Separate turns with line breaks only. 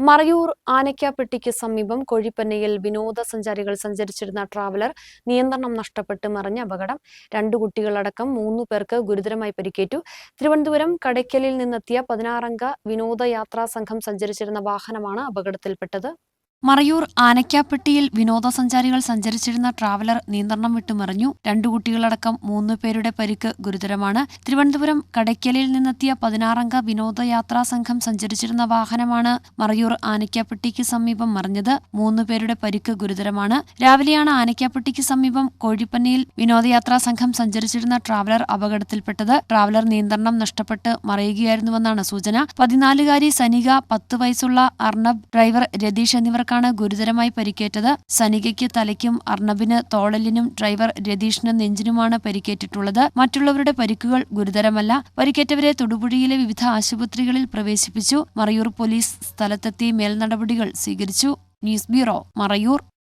മറയൂർ ആനയ്ക്കാപ്പെട്ടിക്ക് സമീപം കോഴിപ്പന്നയിൽ വിനോദസഞ്ചാരികൾ സഞ്ചരിച്ചിരുന്ന ട്രാവലർ നിയന്ത്രണം നഷ്ടപ്പെട്ട് മറിഞ്ഞ അപകടം. രണ്ടു കുട്ടികളടക്കം മൂന്നു പേർക്ക് ഗുരുതരമായി പരിക്കേറ്റു. തിരുവനന്തപുരം കടയ്ക്കലിൽ നിന്നെത്തിയ പതിനാറംഗ വിനോദയാത്രാ സംഘം സഞ്ചരിച്ചിരുന്ന വാഹനമാണ് അപകടത്തിൽപ്പെട്ടത്. മറയൂർ ആനയ്ക്കാപ്പെട്ടിയിൽ വിനോദസഞ്ചാരികൾ സഞ്ചരിച്ചിരുന്ന ട്രാവലർ നിയന്ത്രണം വിട്ടു മറിഞ്ഞു രണ്ടു കുട്ടികളടക്കം മൂന്ന് പേരുടെ പരിക്ക് ഗുരുതരമാണ്. തിരുവനന്തപുരം കടയ്ക്കലിൽ നിന്നെത്തിയ പതിനാറംഗ വിനോദയാത്രാ സംഘം സഞ്ചരിച്ചിരുന്ന വാഹനമാണ് മറയൂർ ആനയ്ക്കാപ്പെട്ടിക്ക് സമീപം മറിഞ്ഞത്. മൂന്ന് പേരുടെ പരിക്ക് ഗുരുതരമാണ്. രാവിലെയാണ് ആനയ്ക്കാപ്പെട്ടിക്ക് സമീപം കോഴിപ്പന്നയിൽ വിനോദയാത്രാ സംഘം സഞ്ചരിച്ചിരുന്ന ട്രാവലർ അപകടത്തിൽപ്പെട്ടത്. ട്രാവലർ നിയന്ത്രണം നഷ്ടപ്പെട്ട് മറയുകയായിരുന്നുവെന്നാണ് സൂചന. പതിനാലുകാരി സനിക പത്ത് വയസ്സുള്ള അർണബ് ഡ്രൈവർ രതീഷ് എന്നിവർക്കാണ് ഗുരുതരമായി പരിക്കേറ്റത്. സനികയ്ക്ക് തലയ്ക്കും അർണബിന് തോളലിനും ഡ്രൈവർ രതീഷിന് നെഞ്ചിനുമാണ് പരിക്കേറ്റിട്ടുള്ളത്. മറ്റുള്ളവരുടെ പരിക്കുകൾ ഗുരുതരമല്ല. പരിക്കേറ്റവരെ തൊടുപുഴയിലെ വിവിധ ആശുപത്രികളിൽ പ്രവേശിപ്പിച്ചു. മറയൂർ പോലീസ് സ്ഥലത്തെത്തി മേൽനടപടികൾ സ്വീകരിച്ചു. News bureau Marayur.